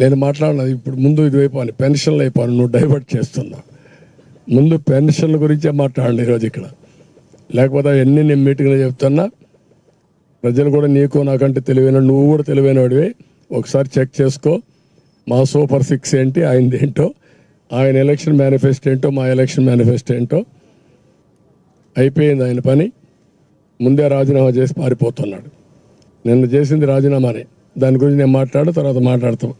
నేను మాట్లాడినది ఇప్పుడు ముందు ఇది అయిపోను పెన్షన్లు అయిపోను నువ్వు డైవర్ట్ చేస్తున్నా ముందు పెన్షన్ల గురించే మాట్లాడండి ఈరోజు ఇక్కడ. లేకపోతే ఎన్ని నేను మీటింగ్లో చెప్తున్నా ప్రజలు కూడా నీకు నాకంటే తెలివైన నువ్వు కూడా తెలివైనవాడివి ఒకసారి చెక్ చేసుకో మా సూపర్ సిక్స్ ఏంటి ఆయనది ఏంటో ఆయన ఎలక్షన్ మేనిఫెస్టో ఏంటో మా ఎలక్షన్ మేనిఫెస్టో ఏంటో. అయిపోయింది ఆయన పని. ముందే రాజీనామా చేసి పారిపోతున్నాడు. నిన్న చేసింది రాజీనామానే. దాని గురించి నేను మాట్లాడు తర్వాత మాట్లాడతాం.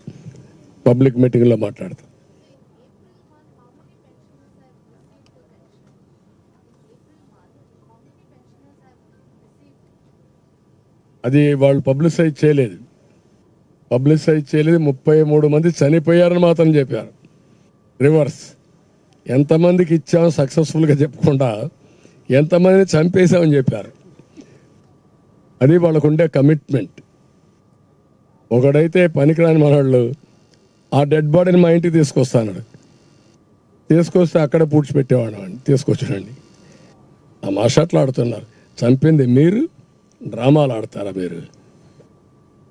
పబ్లిక్ మీటింగ్లో మాట్లాడతాం. అది వాళ్ళు పబ్లిసైజ్ చేయలేదు. పబ్లిసైజ్ చేయలేదు. ముప్పై మూడు మంది చనిపోయారని మాత్రం చెప్పారు. రివర్స్ ఎంతమందికి ఇచ్చామో సక్సెస్ఫుల్గా చెప్పకుండా ఎంతమందిని చంపేశామని చెప్పారు. అది వాళ్ళకు ఉండే కమిట్మెంట్ ఒకడైతే పనికిరాని మనవాళ్ళు ఆ డెడ్ బాడీని మా ఇంటికి తీసుకొస్తాను తీసుకొస్తే అక్కడ పూడ్చిపెట్టేవాడు వాడిని తీసుకొచ్చాడండి. ఆ మాషాట్లు ఆడుతున్నారు. చంపింది మీరు డ్రామాలు ఆడతారా మీరు?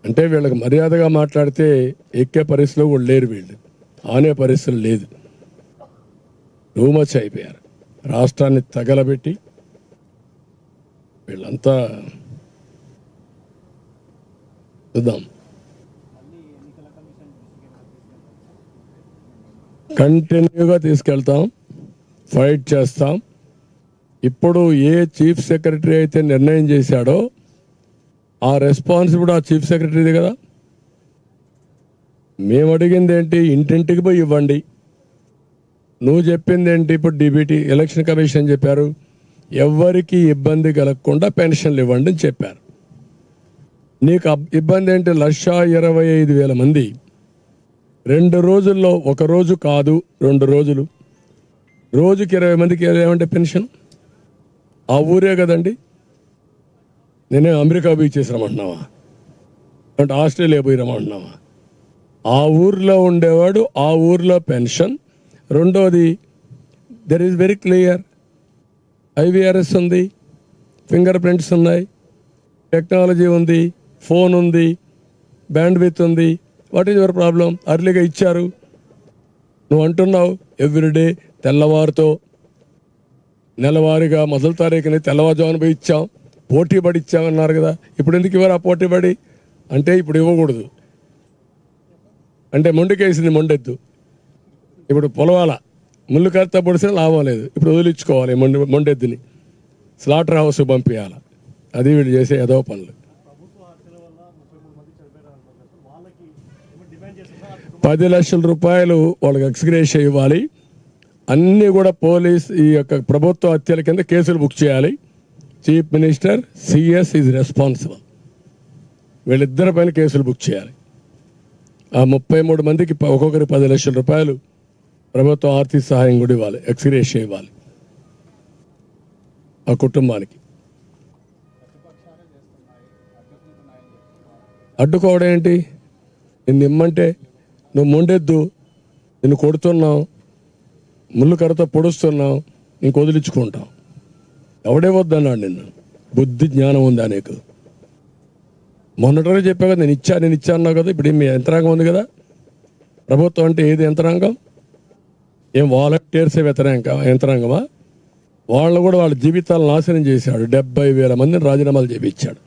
అంటే వీళ్ళకి మర్యాదగా మాట్లాడితే ఎక్కే పరిస్థితిలో కూడా లేరు వీళ్ళు. ఆనే పరిస్థితులు లేదు. రూమచ్ అయిపోయారు. రాష్ట్రాన్ని తగలబెట్టి వీళ్ళంతా చూద్దాం. కంటిన్యూగా తీసుకెళ్తాం ఫైట్ చేస్తాం. ఇప్పుడు ఏ చీఫ్ సెక్రటరీ అయితే నిర్ణయం చేశాడో ఆ రెస్పాన్సిబుల్ ఆ చీఫ్ సెక్రటరీది కదా. మేము అడిగింది ఏంటి? ఇంటింటికి పోయి ఇవ్వండి. నువ్వు చెప్పింది ఏంటి? ఇప్పుడు డిబిటీ ఎలక్షన్ కమిషన్ చెప్పారు. ఎవరికి ఇబ్బంది కలగకుండా పెన్షన్లు ఇవ్వండి అని చెప్పారు. నీకు అబ్- ఇబ్బంది ఏంటి? లక్ష ఇరవై ఐదు వేల మంది రెండు రోజుల్లో ఒక రోజు కాదు రెండు రోజులు. రోజుకి ఇరవై మందికి ఏమంటే పెన్షన్? ఆ ఊరే కదండి. నేనే అమెరికా పోయి చేసి రమ్మంటున్నావా అంటే ఆస్ట్రేలియా పోయి రమ్మంటున్నావా? ఆ ఊర్లో ఉండేవాడు ఆ ఊర్లో పెన్షన్. రెండోది there is very clear IVRS ఉంది ఫింగర్ ప్రింట్స్ ఉన్నాయి టెక్నాలజీ ఉంది ఫోన్ ఉంది బ్యాండ్విత్ ఉంది వాట్ ఈజ్ యువర్ ప్రాబ్లం అర్లీగా ఇచ్చారు. నువ్వు అంటున్నావు ఎవ్రీడే తెల్లవారుతో నెలవారీగా మొదటి తారీఖుని తెల్లవారుజామున పోయి ఇచ్చాం. పోటీ పడి ఇచ్చామన్నారు కదా. ఇప్పుడు ఎందుకు ఇవ్వరు ఆ పోటీ పడి? అంటే ఇప్పుడు ఇవ్వకూడదు. అంటే మొండికేసింది మొండెద్దు. ఇప్పుడు పొలవాల ముళ్ళు కర్త పొడిసినా లాభం లేదు. ఇప్పుడు వదిలించుకోవాలి మొండి మొండెద్దుని. స్లాటర్ హౌస్ పంపించాలి అది వీళ్ళు చేసే ఏదో పనులు. పది లక్షల రూపాయలు వాళ్ళకి ఎక్స్గ్రేష్ ఇవ్వాలి. అన్నీ కూడా పోలీస్ ఈ యొక్క ప్రభుత్వ హత్యల కింద కేసులు బుక్ చేయాలి. Chief minister CS is responsible. వీళ్ళిద్దరి పైన కేసులు బుక్ చేయాలి. ఆ ముప్పై మూడు మందికి ఒక్కొక్కరి ఒక్కొక్కరికి పది లక్షల రూపాయలు ప్రభుత్వం ఆర్థిక సహాయం కూడా ఇవ్వాలి. ఎక్స్గ్రేష్ ఇవ్వాలి. ఆ కుటుంబానికి. అడ్డుకోవడం ఏంటి? నిన్ను ఇమ్మంటే నువ్వు మొండెద్దు నిన్ను కొడుతున్నావు ముళ్ళు కర్రతో పొడుస్తున్నావు నీకు వదిలించుకుంటావు ఎవడే వద్దన్నాడు నిన్ను? బుద్ధి జ్ఞానం ఉందా నీకు? మొన్నటి చెప్పావు కదా నేను ఇచ్చా నేను ఇచ్చా అన్నావు కదా ఇప్పుడు మీ యంత్రాంగం ఉంది కదా? ప్రభుత్వం అంటే ఏది యంత్రాంగం? ఏం వాలంటీర్సే వ్యతిరేక యంత్రాంగమా? వాళ్ళు కూడా వాళ్ళ జీవితాలను నాశనం చేశాడు. డెబ్బై వేల మందిని రాజీనామాలు చేపించాడు.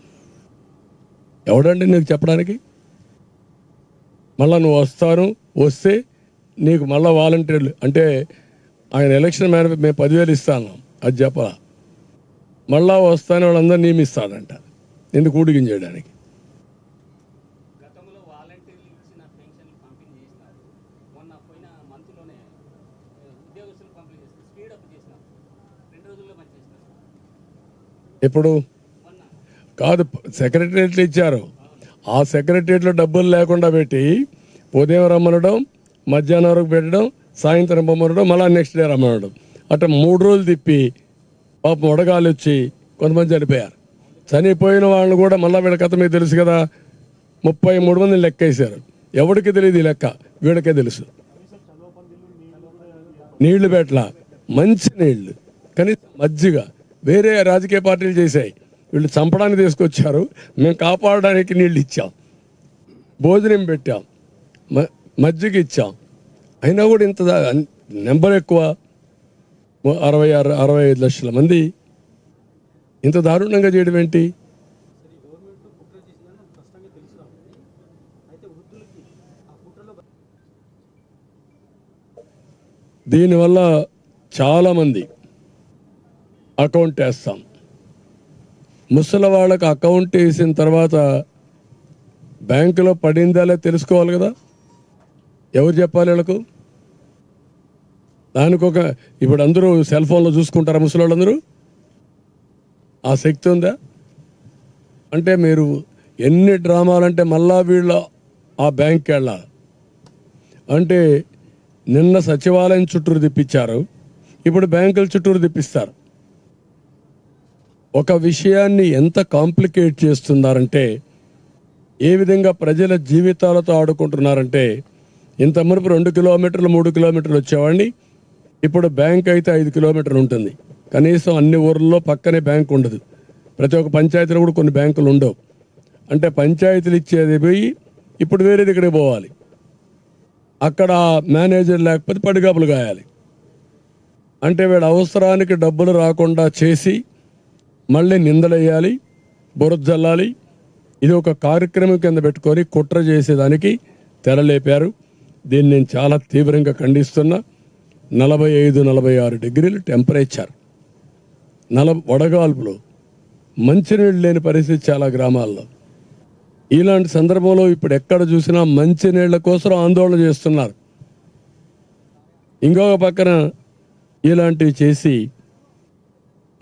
ఎవడండి నీకు చెప్పడానికి? మళ్ళా నువ్వు వస్తాను వస్తే నీకు మళ్ళా వాలంటీర్లు. అంటే ఆయన ఎలక్షన్ మేన మేము పదివేలు ఇస్తాను అది చెప్పరా. మళ్ళా వస్తాను వాళ్ళందరూ నియమిస్తాడంట ఎందుకు ఊడిగిం చేయడానికి. ఇప్పుడు కాదు సెక్రటరియట్లు ఇచ్చారు. ఆ సెక్రటరియట్లో డబ్బులు లేకుండా పెట్టి ఉదయం రమ్మనడం మధ్యాహ్నం వరకు పెట్టడం సాయంత్రం రమ్మనడం మళ్ళీ నెక్స్ట్ డే రమ్మనడం. అట్లా మూడు రోజులు తిప్పి పాపం ఉడగాలు వచ్చి కొంతమంది చనిపోయారు. చనిపోయిన వాళ్ళని కూడా మళ్ళీ వీళ్ళ కథ మీకు తెలుసు కదా. ముప్పై మూడు మందిని లెక్కేశారు. ఎవరికి తెలియదు ఈ లెక్క? వీడికే తెలుసు. నీళ్ళు పెట్టల. మంచి నీళ్ళు. కనీసం మజ్జిగ. వేరే రాజకీయ పార్టీలు చేశాయి. వీళ్ళు చంపడానికి తీసుకొచ్చారు. మేము కాపాడడానికి నీళ్ళు ఇచ్చాం. భోజనం పెట్టాం. మ- మజ్జిగ ఇచ్చాం. అయినా కూడా ఇంత నెంబర్ ఎక్కువ. అరవై ఆరు అరవై ఐదు లక్షల మంది. ఇంత దారుణంగా చేయడం ఏంటి? దీనివల్ల చాలామంది అకౌంట్ వేస్తాం. ముసలి వాళ్ళకి అకౌంట్ వేసిన తర్వాత బ్యాంకులో పడిందా లే తెలుసుకోవాలి కదా? ఎవరు చెప్పాలి వీళ్ళకు? దానికి ఒక ఇప్పుడు అందరూ సెల్ ఫోన్లో చూసుకుంటారా ముసలి వాళ్ళందరూ ఆ శక్తి ఉందా? అంటే మీరు ఎన్ని డ్రామాలంటే మళ్ళా వీళ్ళ ఆ బ్యాంక్కి వెళ్ళాలి అంటే నిన్న సచివాలయం చుట్టూరు తిప్పించారు. ఇప్పుడు బ్యాంకుల చుట్టూరు తిప్పిస్తారు. ఒక విషయాన్ని ఎంత కాంప్లికేట్ చేస్తున్నారంటే ఏ విధంగా ప్రజల జీవితాలతో ఆడుకుంటున్నారంటే ఇంత మునుపు రెండు కిలోమీటర్లు మూడు కిలోమీటర్లు వచ్చేవాడిని ఇప్పుడు బ్యాంక్ అయితే ఐదు కిలోమీటర్లు ఉంటుంది. కనీసం అన్ని ఊర్లలో పక్కనే బ్యాంక్ ఉండదు. ప్రతి ఒక్క పంచాయతీలో కూడా కొన్ని బ్యాంకులు ఉండవు. అంటే పంచాయతీలు ఇచ్చేది పోయి ఇప్పుడు వేరే దగ్గరికి పోవాలి. అక్కడ మేనేజర్ లేకపోతే పడిగాపులు గాయాలి. అంటే వీడు అవసరానికి డబ్బులు రాకుండా చేసి మళ్ళీ నిందలేయాలి బురద్దల్లాలి ఇది ఒక కార్యక్రమం కింద పెట్టుకొని కుట్ర చేసేదానికి తెరలేపారు. దీన్ని నేను చాలా తీవ్రంగా ఖండిస్తున్నా. నలభై ఐదు నలభై ఆరు డిగ్రీలు టెంపరేచర్. నల వడగాల్పులు. మంచినీళ్ళు లేని పరిస్థితి చాలా గ్రామాల్లో. ఇలాంటి సందర్భంలో ఇప్పుడు ఎక్కడ చూసినా మంచినీళ్ళ కోసం ఆందోళన చేస్తున్నారు. ఇంకొక పక్కన ఇలాంటివి చేసి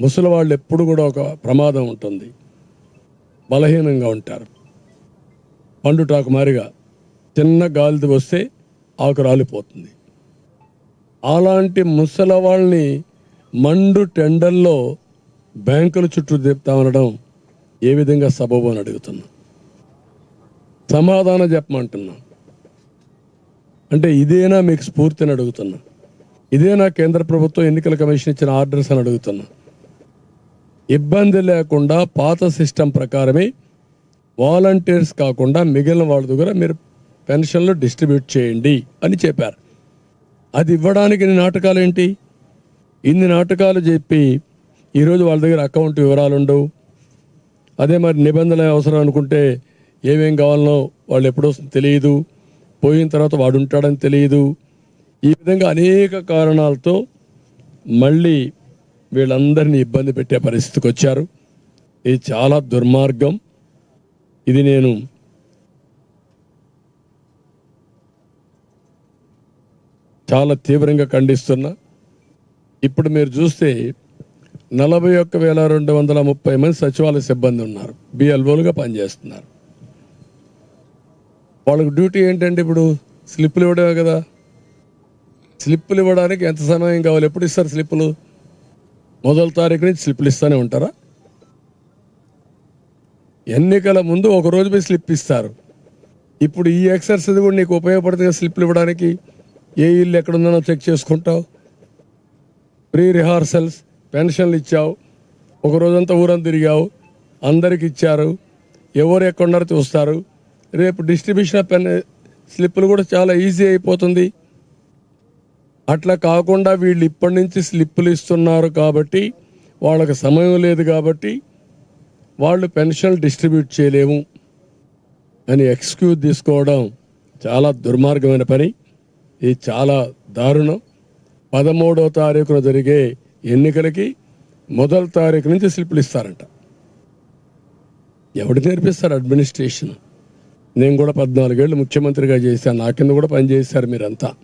ముసలి వాళ్ళు ఎప్పుడు కూడా ఒక ప్రమాదం ఉంటుంది. బలహీనంగా ఉంటారు. పండుటాకు మారిగా చిన్న గాలిది వస్తే ఆకు రాలిపోతుంది. అలాంటి ముసలి వాళ్ళని మండు టెండల్లో బ్యాంకుల చుట్టూ తిప్పుతామనడం ఏ విధంగా సబబు అని అడుగుతున్నా. సమాధానం చెప్పమంటున్నా. అంటే ఇదేనా మీకు స్ఫూర్తిని అడుగుతున్నా. ఇదేనా కేంద్ర ప్రభుత్వం ఎన్నికల కమిషన్ ఇచ్చిన ఆర్డర్స్ అని అడుగుతున్నా. ఇబ్బంది లేకుండా పాత సిస్టమ్ ప్రకారమే వాలంటీర్స్ కాకుండా మిగిలిన వాళ్ళ దగ్గర మీరు పెన్షన్లు డిస్ట్రిబ్యూట్ చేయండి అని చెప్పారు. అది ఇవ్వడానికి ఇన్ని నాటకాలు ఏంటి? ఇన్ని నాటకాలు చెప్పి ఈరోజు వాళ్ళ దగ్గర అకౌంట్ వివరాలు ఉండవు అదే మరి నిబంధనలు అవసరం అనుకుంటే ఏమేం కావాలనో వాళ్ళు ఎప్పుడు వస్తుందో తెలియదు. పోయిన తర్వాత వాడు ఉంటాడని తెలియదు. ఈ విధంగా అనేక కారణాలతో మళ్ళీ వీళ్ళందరినీ ఇబ్బంది పెట్టే పరిస్థితికి వచ్చారు. ఇది చాలా దుర్మార్గం. ఇది నేను చాలా తీవ్రంగా ఖండిస్తున్నా. ఇప్పుడు మీరు చూస్తే నలభై ఒక్క వేల రెండు వందల ముప్పై మంది సచివాలయ సిబ్బంది ఉన్నారు. బిఎల్ఓలుగా పనిచేస్తున్నారు. వాళ్ళకి డ్యూటీ ఏంటంటే ఇప్పుడు? స్లిప్పులు ఇవ్వడమే కదా. స్లిప్పులు ఇవ్వడానికి ఎంత సమయం కావాలి? ఎప్పుడు ఇస్తారు స్లిప్పులు? మొదటి తారీఖు నుంచి స్లిప్పులు ఇస్తూనే ఉంటారా? ఎన్నికల ముందు ఒక రోజు పోయి స్లిప్ ఇస్తారు. ఇప్పుడు ఈ ఎక్సర్సైజ్ కూడా నీకు ఉపయోగపడుతుంది స్లిప్లు ఇవ్వడానికి? ఏ ఇల్లు ఎక్కడుందో చెక్ చేసుకుంటావు. ప్రీ రిహార్సల్స్ పెన్షన్లు ఇచ్చావు. ఒక రోజంతా ఊరం తిరిగావు. అందరికి ఇచ్చారు. ఎవరు ఎక్కడున్నారో చూస్తారు. రేపు డిస్ట్రిబ్యూషన్ ఆఫ్ పెన్ స్లిప్పులు కూడా చాలా ఈజీ అయిపోతుంది. అట్లా కాకుండా వీళ్ళు ఇప్పటి నుంచి స్లిప్పులు ఇస్తున్నారు కాబట్టి వాళ్ళకి సమయం లేదు కాబట్టి వాళ్ళు పెన్షన్లు డిస్ట్రిబ్యూట్ చేయలేము అని ఎక్స్క్యూజ్ తీసుకోవడం చాలా దుర్మార్గమైన పని. ఇది చాలా దారుణం. పదమూడో తారీఖున జరిగే ఎన్నికలకి మొదటి తారీఖు నుంచి స్లిప్పులు ఇస్తారంట. ఎవడు నేర్పిస్తారు అడ్మినిస్ట్రేషన్? నేను కూడా పద్నాలుగేళ్ళు ముఖ్యమంత్రిగా చేశాను. నా కింద కూడా పనిచేశారు మీరంతా?